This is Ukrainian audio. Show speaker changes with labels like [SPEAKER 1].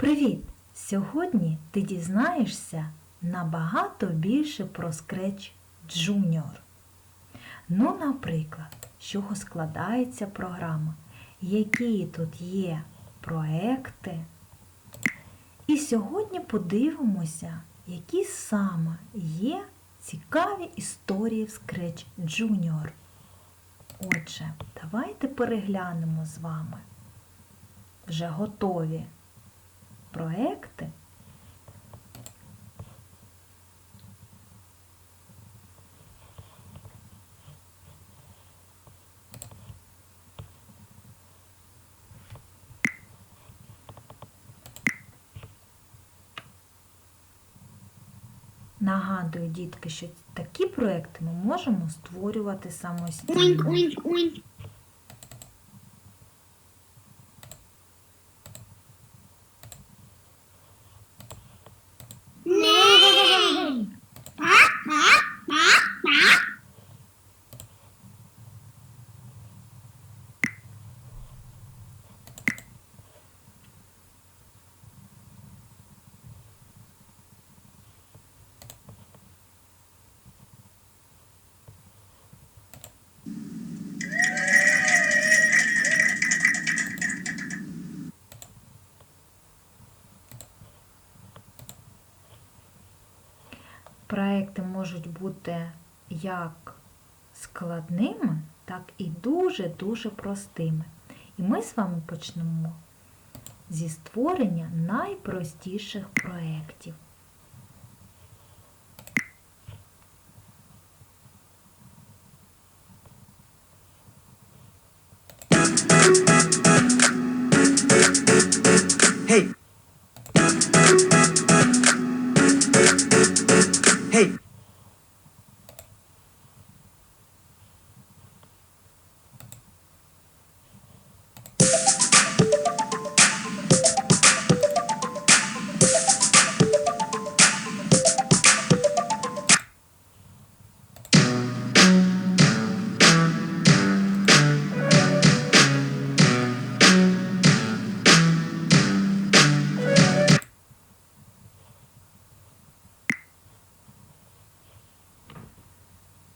[SPEAKER 1] Привіт! Сьогодні ти дізнаєшся набагато більше про Scratch Junior. Ну, наприклад, з чого складається програма, які тут є проекти. І сьогодні подивимося, які саме є цікаві історії в Scratch Junior. Отже, давайте переглянемо з вами вже готові проекти. Нагадую, дітки, що такі проекти ми можемо створювати самостійно. Проекти можуть бути як складними, так і дуже-дуже простими. І ми з вами почнемо зі створення найпростіших проєктів.